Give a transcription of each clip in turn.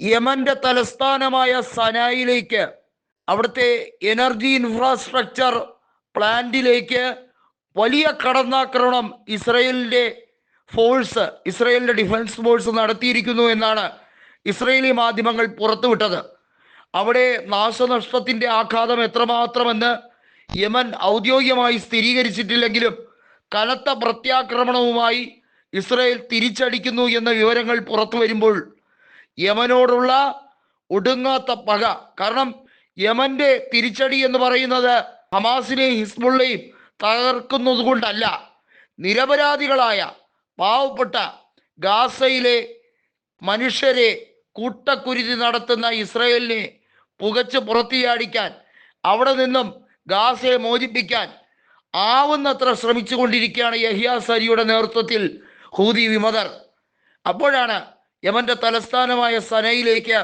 യമന്റെ തലസ്ഥാനമായ സനായിലേക്ക് അവിടുത്തെ energy infrastructure പ്ലാന്റിലേക്ക് വലിയ കടന്നാക്രമണം ഇസ്രയേലിന്റെ ഫോഴ്സ് ഇസ്രയേലിന്റെ ഡിഫൻസ് ഫോഴ്സ് നടത്തിയിരിക്കുന്നു എന്നാണ് ഇസ്രയേലി മാധ്യമങ്ങൾ പുറത്തുവിട്ടത്. അവിടെ നാശനഷ്ടത്തിന്റെ ആഘാതം എത്രമാത്രമെന്ന് യമൻ ഔദ്യോഗികമായി സ്ഥിരീകരിച്ചിട്ടില്ലെങ്കിലും കനത്ത പ്രത്യാക്രമണവുമായി ഇസ്രയേൽ തിരിച്ചടിക്കുന്നു എന്ന വിവരങ്ങൾ പുറത്തു വരുമ്പോൾ യമനോടുള്ള ഒടുങ്ങാത്ത പക. കാരണം യമന്റെ തിരിച്ചടി എന്ന് പറയുന്നത് ഹമാസിനെയും ഹിസ്ബുള്ളയും തകർക്കുന്നത് കൊണ്ടല്ല. നിരപരാധികളായ പാവപ്പെട്ട ഗാസയിലെ മനുഷ്യരെ കൂട്ടക്കുരുതി നടത്തുന്ന ഇസ്രയേലിനെ പുകച്ച് പുറത്തിയാടിക്കാൻ അവിടെ നിന്നും ഗാസയെ മോചിപ്പിക്കാൻ ആവുന്നത്ര ശ്രമിച്ചുകൊണ്ടിരിക്കുകയാണ് യഹിയ സരിയുടെ നേതൃത്വത്തിൽ ഹൂതി വിമതർ. അപ്പോഴാണ് യമന്റെ തലസ്ഥാനമായ സനയിലേക്ക്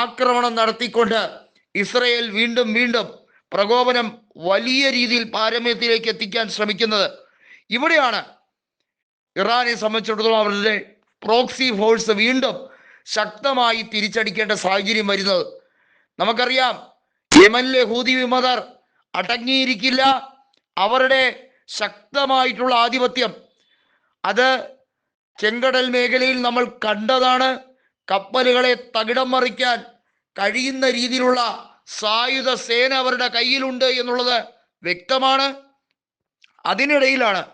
ആക്രമണം നടത്തിക്കൊണ്ട് ഇസ്രയേൽ വീണ്ടും വീണ്ടും പ്രകോപനം വലിയ രീതിയിൽ പാരമ്യത്തിലേക്ക് എത്തിക്കാൻ ശ്രമിക്കുന്നത്. ഇവിടെയാണ് ഇറാനെ സംബന്ധിച്ചിടത്തോളം അവരുടെ പ്രോക്സി ഫോഴ്സ് വീണ്ടും ശക്തമായി തിരിച്ചടിക്കേണ്ട സാഹചര്യം വരുന്നത്. നമുക്കറിയാം യമനിലെ ഹൂതി വിമതർ അടങ്ങിയിരിക്കില്ല. അവരുടെ ശക്തമായിട്ടുള്ള ആധിപത്യം അത് ചെങ്കടൽ മേഖലയിൽ നമ്മൾ കണ്ടതാണ് കപ്പലുകളെ തകിടം മറിക്കാൻ കഴിയുന്ന രീതിയിലുള്ള സായുധ സേന അവരുടെ കയ്യിലുണ്ട് എന്നുള്ളത് വ്യക്തമാണ്. അതിനിടയിലാണ്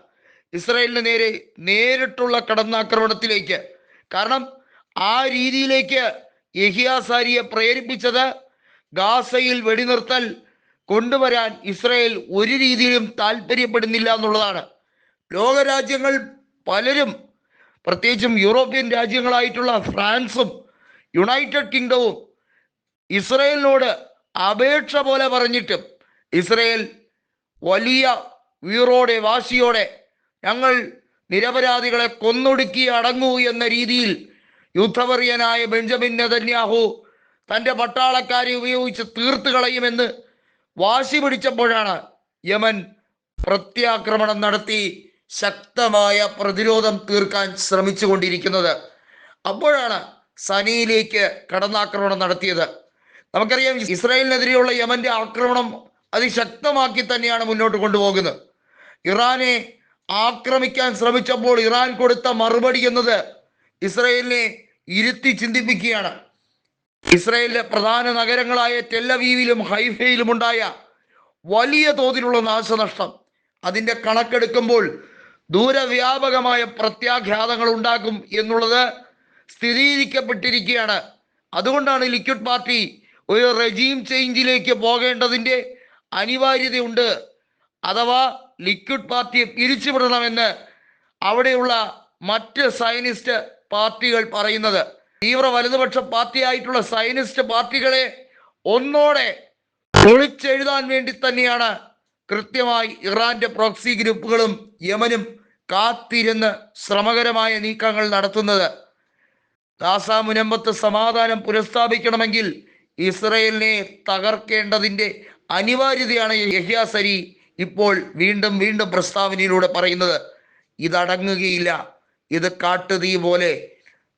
ഇസ്രായേലിന് നേരെ നേരിട്ടുള്ള കടന്നാക്രമണത്തിലേക്ക്. കാരണം ആ രീതിയിലേക്ക് യഹിയാസാരിയെ പ്രേരിപ്പിച്ചത് ഗാസയിൽ വെടിനിർത്തൽ കൊണ്ടുവരാൻ ഇസ്രായേൽ ഒരു രീതിയിലും താല്പര്യപ്പെടുന്നില്ല എന്നുള്ളതാണ്. ലോകരാജ്യങ്ങൾ പലരും പ്രത്യേകിച്ചും യൂറോപ്യൻ രാജ്യങ്ങളായിട്ടുള്ള ഫ്രാൻസും യുണൈറ്റഡ് കിങ്ഡവും ഇസ്രയേലിനോട് അപേക്ഷ പോലെ പറഞ്ഞിട്ടും ഇസ്രയേൽ വലിയ വീറോടെ വാശിയോടെ ഞങ്ങൾ നിരപരാധികളെ കൊന്നൊടുക്കി അടങ്ങൂ എന്ന രീതിയിൽ യുദ്ധപറിയനായ ബെഞ്ചമിൻ നെതന്യാഹു തന്റെ പട്ടാളക്കാരെ ഉപയോഗിച്ച് തീർത്ത് കളയുമെന്ന് വാശി പിടിച്ചപ്പോഴാണ് യമൻ പ്രത്യാക്രമണം നടത്തി. ശക്തമായ പ്രതിരോധം തീർക്കാൻ ശ്രമിച്ചുകൊണ്ടിരിക്കുന്നത്. അപ്പോഴാണ് സനിയിലേക്ക് കടന്നാക്രമണം നടത്തിയത്. നമുക്കറിയാം ഇസ്രായേലിനെതിരെയുള്ള യമന്റെ ആക്രമണം അതിശക്തമാക്കി തന്നെയാണ് മുന്നോട്ട് കൊണ്ടുപോകുന്നത്. ഇറാനെ ആക്രമിക്കാൻ ശ്രമിച്ചപ്പോൾ ഇറാൻ കൊടുത്ത മറുപടി എന്നത് ഇസ്രായേലിനെ ഇരുത്തി ചിന്തിപ്പിക്കുകയാണ്. ഇസ്രായേലിലെ പ്രധാന നഗരങ്ങളായ ടെല്ലവീവിലും ഹൈഫയിലും ഉണ്ടായ വലിയ തോതിലുള്ള നാശനഷ്ടം. അതിന്റെ കണക്കെടുക്കുമ്പോൾ ദൂരവ്യാപകമായ പ്രത്യാഘാതങ്ങൾ ഉണ്ടാക്കും എന്നുള്ളത് സ്ഥിരീകരിക്കപ്പെട്ടിരിക്കുകയാണ്. അതുകൊണ്ടാണ് ലിക്വിഡ് പാർട്ടി ഒരു റെജീം ചേഞ്ചിലേക്ക് പോകേണ്ടതിന്റെ അനിവാര്യതയുണ്ട്. അഥവാ ലിക്വിഡ് പാർട്ടിയെ പിരിച്ചുവിടണമെന്ന് അവിടെയുള്ള മറ്റ് സയനിസ്റ്റ് പാർട്ടികൾ പറയുന്നത്. തീവ്ര വലതുപക്ഷ പാർട്ടിയായിട്ടുള്ള സയനിസ്റ്റ് പാർട്ടികളെ ഒന്നോടെ പൊളിച്ചെഴുതാൻ വേണ്ടി തന്നെയാണ് കൃത്യമായി ഇറാന്റെ പ്രോക്സി ഗ്രൂപ്പുകളും യമനും കാത്തിരുന്ന് ശ്രമകരമായ നീക്കങ്ങൾ നടത്തുന്നത്. ഗാസ മുനമ്പത്ത് സമാധാനം പുനഃസ്ഥാപിക്കണമെങ്കിൽ ഇസ്രയേലിനെ തകർക്കേണ്ടതിന്റെ അനിവാര്യതയാണ് യഹ്യാസരി ഇപ്പോൾ വീണ്ടും വീണ്ടും പ്രസ്താവനയിലൂടെ പറയുന്നത്. ഇതടങ്ങുകയില്ല. ഇത് കാട്ടുതീ പോലെ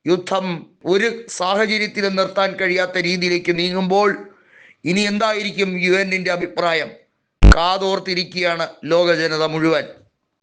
യുദ്ധം ഒരു സാഹചര്യത്തിലും നിർത്താൻ കഴിയാത്ത രീതിയിലേക്ക് നീങ്ങുമ്പോൾ ഇനി എന്തായിരിക്കും യു എന്നിന്റെ അഭിപ്രായം? കാതോർത്തിരിക്കുകയാണ് ലോക ജനത മുഴുവൻ.